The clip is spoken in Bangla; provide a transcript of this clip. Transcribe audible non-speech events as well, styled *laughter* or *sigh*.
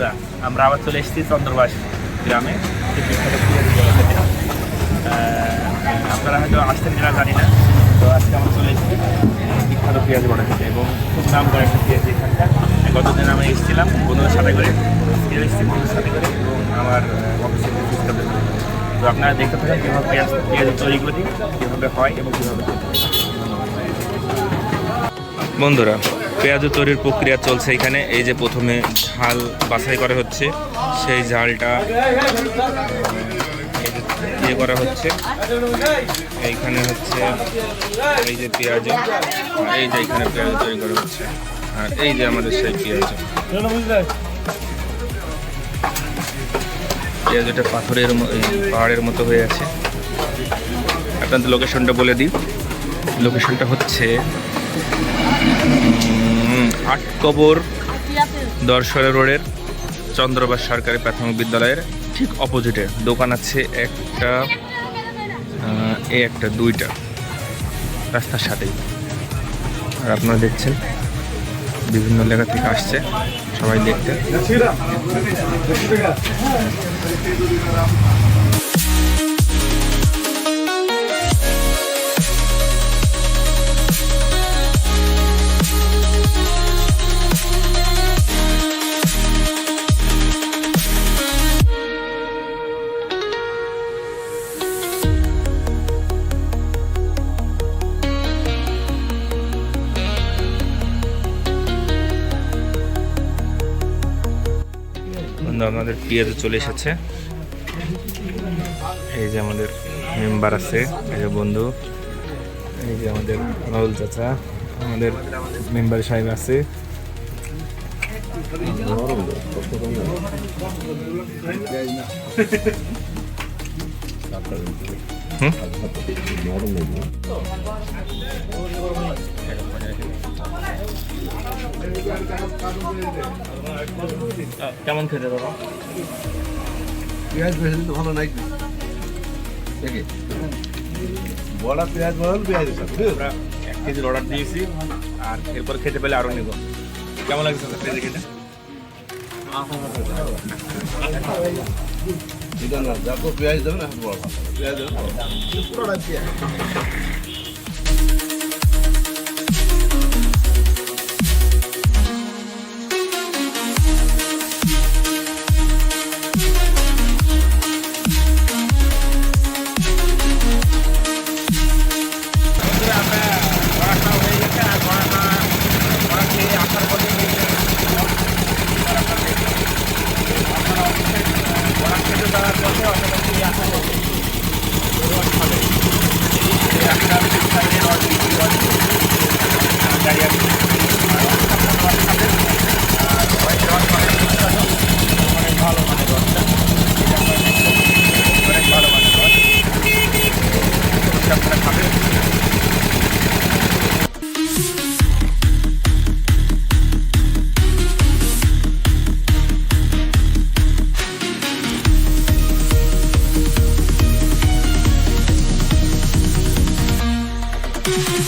বন্ধুরা, আমরা আবার চলে এসেছি চন্দ্রবাস গ্রামে। বিখ্যাত। আপনারা হয়তো আসতেন কিনা জানি না, তো আজকে আমরা চলে এসেছি বিখ্যাত পেঁয়াজি বড়া খেতে এবং খুব নাম করা একটা পেঁয়াজি এখানকার। গতদিন আমি এসেছিলাম বন্ধুদের সাথে করে এসেছি বন্ধুদের সাথে করে এবং আমার অফিসের যে তো আপনারা দেখতে থাকেন কীভাবে পেঁয়াজ, পেঁয়াজি তৈরি করি কীভাবে হয় এবং কীভাবে বন্ধুরা পেঁয়াজ তৈরির প্রক্রিয়া চলছে এখানে। এই যে প্রথমে ঝাল বাছাই করা হচ্ছে, সেই ঝালটা ইয়ে করা হচ্ছে। এইখানে হচ্ছে এই যে পেঁয়াজ এই যে এখানে পেঁয়াজ তৈরি করা হচ্ছে। আর এই যে আমাদের সেই পেঁয়াজ। পেঁয়াজ এটা পাথরের পাহাড়ের মতো হয়ে আছে। আপনাদের লোকেশনটা বলে দিই। লোকেশনটা হচ্ছে উম, আট কবর দর্শরা রোডের চন্দ্রবাস সরকারি প্রাথমিক বিদ্যালয়ের ঠিক অপোজিটে। দোকান আছে একটা এই একটা দুইটা। রাস্তার সাথেই। আর আপনারা দেখছেন বিভিন্ন জায়গা থেকে আসছে সবাই দেখতে। বন্ধু আমাদের পিয়াজও চলে এসেছে। এই যে আমাদের মেম্বার আছে, এই যে বন্ধু, এই যে আমাদের রাহুল চাচা, আমাদের মেম্বার সাহেব আছে। *laughs* হুম? কেমন খেতে দাদা পেঁয়াজ বেশি তো ভালো নাই দেখে। বড়া পেঁয়াজ বড়া পেঁয়াজ এক কেজির অর্ডার দিয়েছি আর এরপর খেতে পেলে আরও নেব। কেমন লাগছে স্যার খেতে? না যত পেঁয়াজ দেবেন পেঁয়াজ দেবে Thank you.